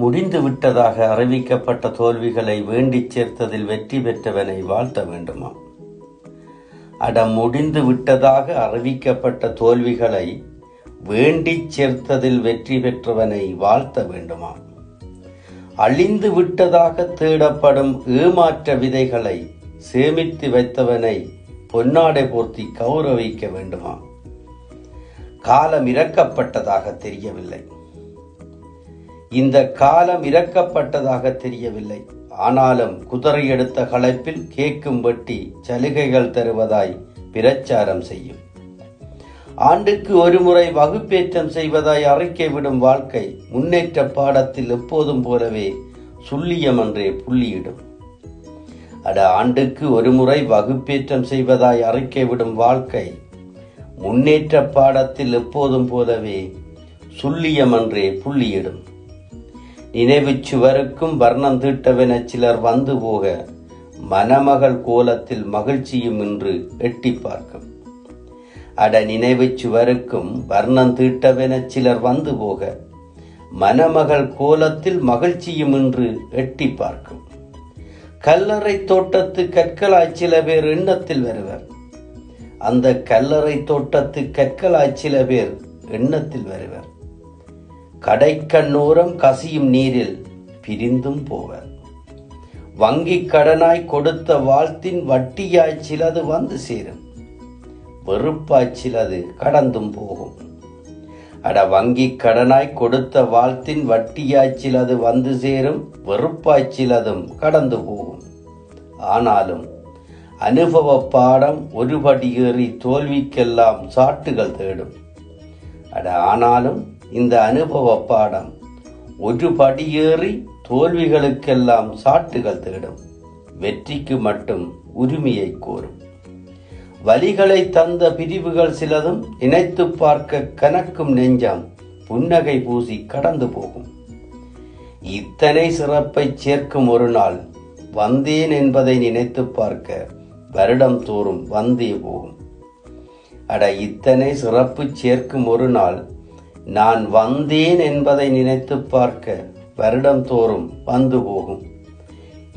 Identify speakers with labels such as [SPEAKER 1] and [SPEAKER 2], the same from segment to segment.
[SPEAKER 1] முடிந்து விட்டதாக அறிவிக்கப்பட்ட தோல்விகளை வேண்டிச் சேர்த்ததில் வெற்றி பெற்றவனை வாழ்த்த வேண்டுமா? அட முடிந்து விட்டதாக அறிவிக்கப்பட்ட தோல்விகளை வேண்டிச் சேர்த்ததில் வெற்றி பெற்றவனை வாழ்த்த வேண்டுமா? அழிந்து விட்டதாக தேடப்படும் ஏமாற்ற விதைகளை சேமித்து வைத்தவனை பொன்னாடை போர்த்தி கௌரவிக்க வேண்டுமா? காலம் இறக்கப்பட்டதாக தெரியவில்லை. இந்த காலம் இறக்கப்பட்டதாக தெரியவில்லை. ஆனாலும் குதிரை எடுத்த களைப்பில் கேக்கும் வெட்டி சலுகைகள் தருவதாய் பிரச்சாரம் செய்யும். ஆண்டுக்கு ஒருமுறை வகுப்பேற்றம் செய்வதாய் அறிக்கை விடும் வாழ்க்கை முன்னேற்ற பாடத்தில் எப்போதும் போலவே சுள்ளியம் என்றே புள்ளியிடும். அட ஆண்டுக்கு ஒரு முறை வகுப்பேற்றம் செய்வதாய் அறிக்கை விடும் வாழ்க்கை முன்னேற்ற பாடத்தில் எப்போதும் போலவே சுள்ளியம் என்றே புள்ளியிடும். நினைவுச் சுவருக்கும் வர்ணம் தீட்டவென சிலர் வந்து போக மணமகள் கோலத்தில் மகிழ்ச்சியும் இன்று எட்டி பார்க்கும். அட நினைவுச் சுவருக்கும் வர்ணம் தீட்டவென சிலர் வந்து போக மணமகள் கோலத்தில் மகிழ்ச்சியும் இன்று எட்டி பார்க்கும். கல்லறை தோட்டத்து கற்களாய் சில பேர் எண்ணத்தில் வருவர். அந்த கல்லறை தோட்டத்து கற்களாய் சில பேர் எண்ணத்தில் வருவர். கடைக்கண்ணோரம் கசியும் நீரில் பிரிந்தும் போவர். வங்கி கடனாய் கொடுத்த வாழ்த்தின் வட்டியாய் சிலது வந்து சேரும். வெறுப்பாய் சிலது கடந்தும் போகும். அட வங்கி கடனாய் கொடுத்த வாழ்த்தின் வட்டியாய் சிலது வந்து சேரும் வெறுப்பாய் சிலதும் கடந்து போகும். ஆனாலும் அனுபவ பாடம் ஒருபடியேறி தோல்விக்கெல்லாம் சாட்டுகள் தேடும். அட ஆனாலும் இந்த அனுபவ பாடம் ஒரு படியேறி தோல்விகளுக்கெல்லாம் சாட்டுகள் தேடும் வெற்றிக்கு மட்டும் உரிமையை கோரும். வலிகளை தந்த பிரிவுகள் சிலதும் நினைத்து பார்க்க கணக்கும் நெஞ்சம் புன்னகை பூசி கடந்து போகும். இத்தனை சிறப்பை சேர்க்கும் ஒரு நாள் வந்தேன் என்பதை நினைத்து பார்க்க வருடம் தோறும் வந்தே போகும். அட இத்தனை சிறப்பு சேர்க்கும் ஒரு நாள் நான் வந்தேன் என்பதை நினைத்து பார்க்க வருடம் தோறும் வந்து போகும்.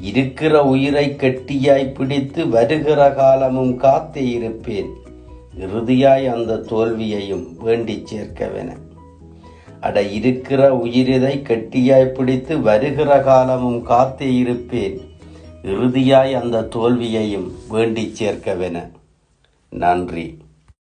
[SPEAKER 1] இருக்கிற உயிரை கெட்டியாய் பிடித்து வருகிற காலமும் காத்தே இருப்பேன். இறுதியாய் அந்த தோல்வியையும் வேண்டி சேர்க்கவென. அட இருக்கிற உயிரிதை கெட்டியாய் பிடித்து வருகிற காலமும் காத்தே இருப்பேன். இறுதியாய் அந்த தோல்வியையும் வேண்டி சேர்க்கவென. நன்றி.